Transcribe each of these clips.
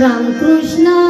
Ram Krishna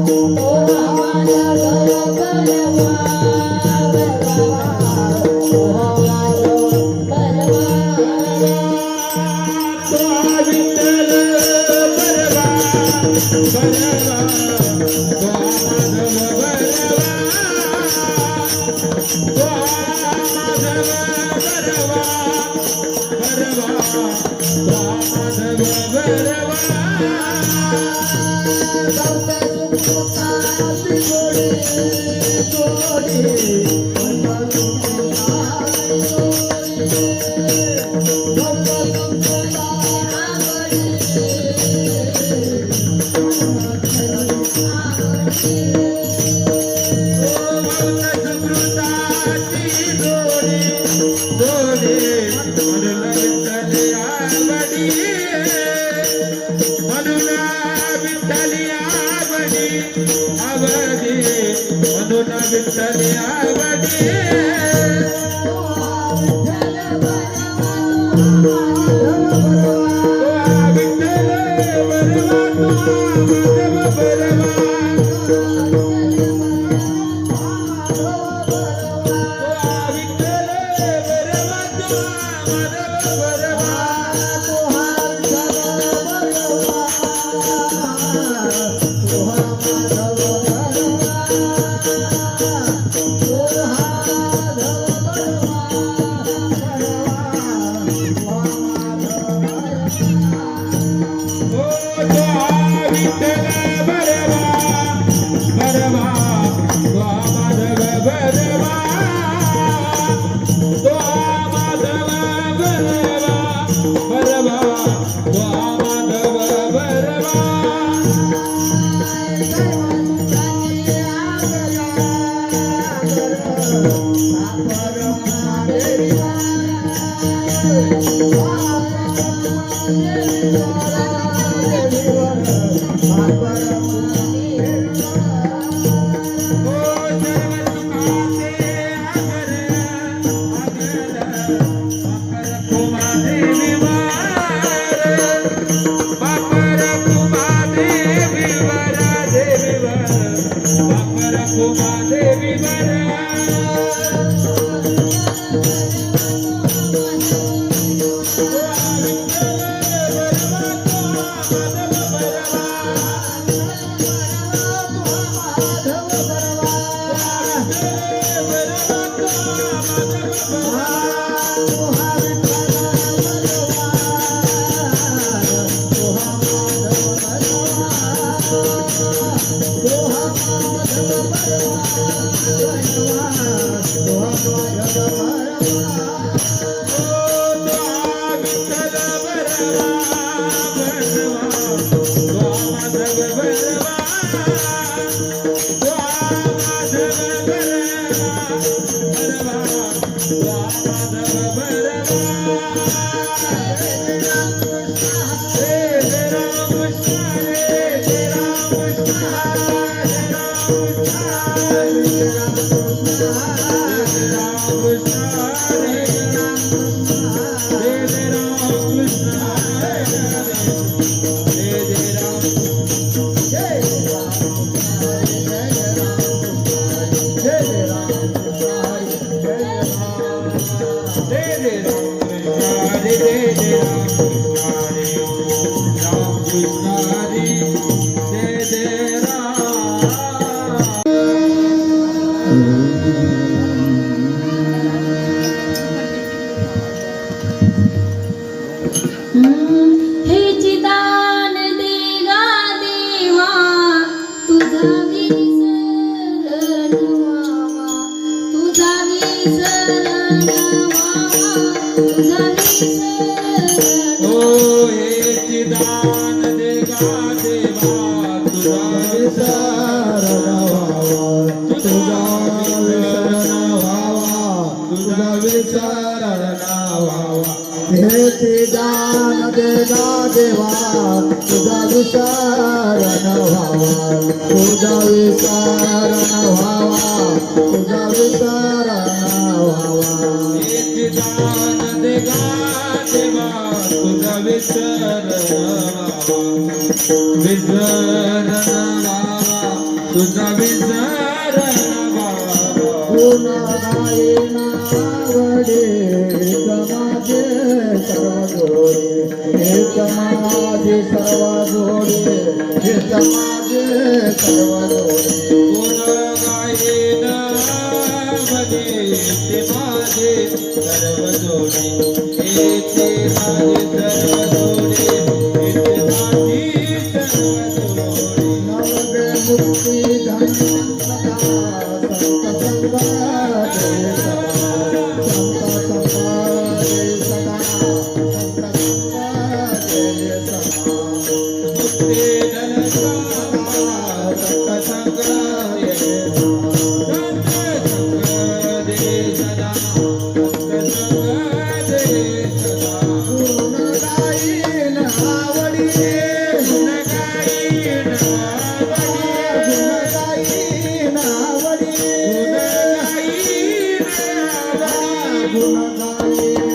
Oh, I wanna go, তোরে Hare Ram हे हे चिदान देगा देवा तुझा हे दान देगा देवा तुझा विचारण व्हावा तुझा विचारण व्हावा तुझा व्हावा. हे देगा देवा तुझा विसरण विसरण तुझा विसरण गुण समाजे सर्व जोडे हे समाजे सर्व जोडे हे समाजे सर्व जोडे माझे सर्व जोडे हे माझे सर्व जोडे हे माझी सर्व जोडे नवगे मुक्ती धन्य संत संगा গুণ যায়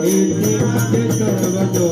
बडी इथे माझे सर्व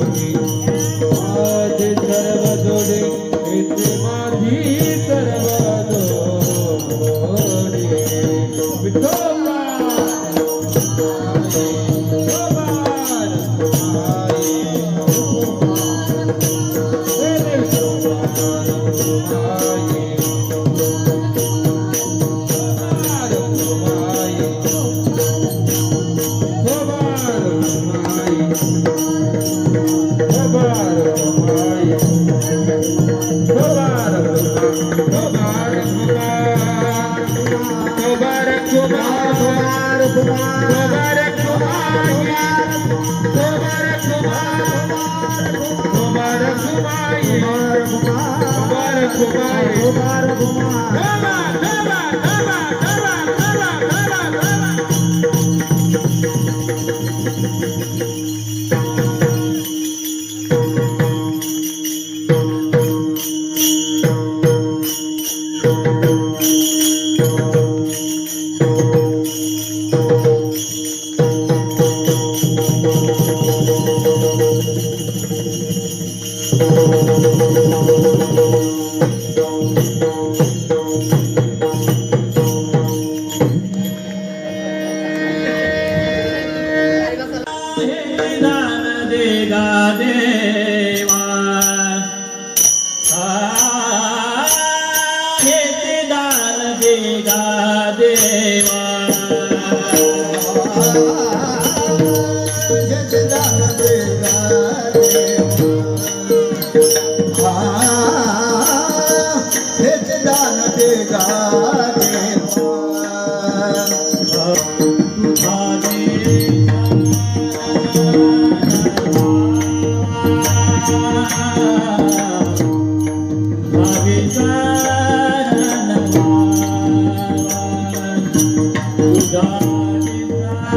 दान देगा देवा।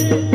सर्व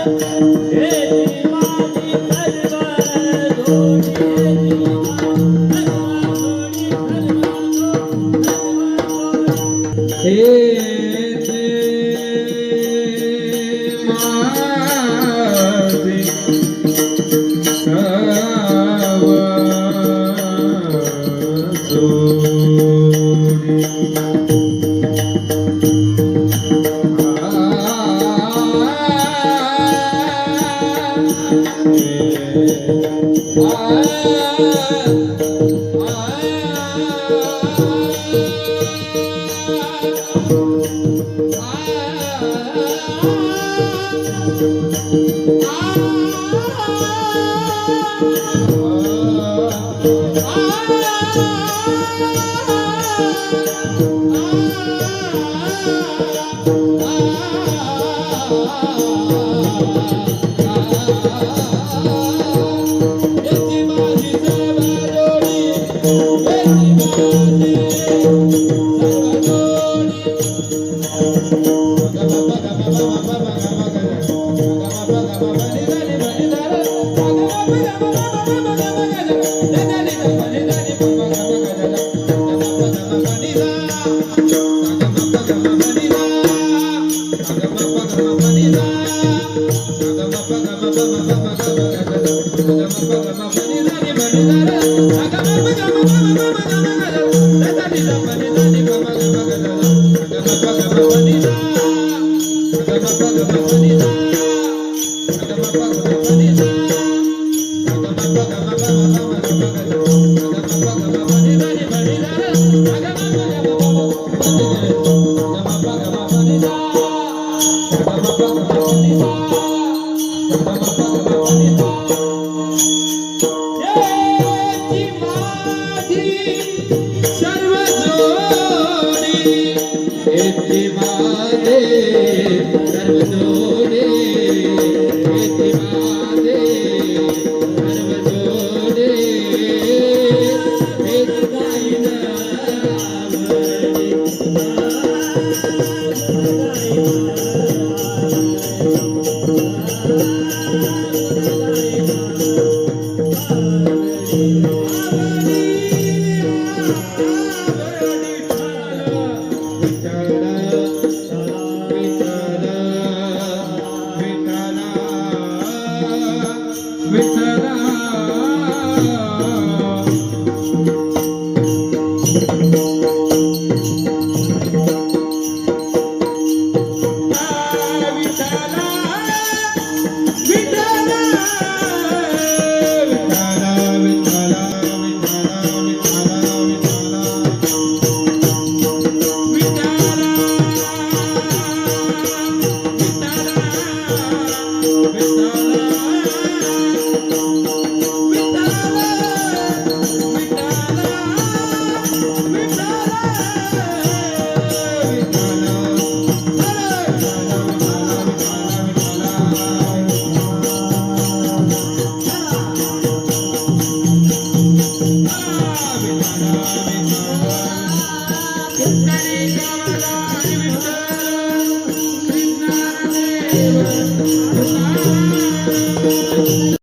माझी सर्व sempre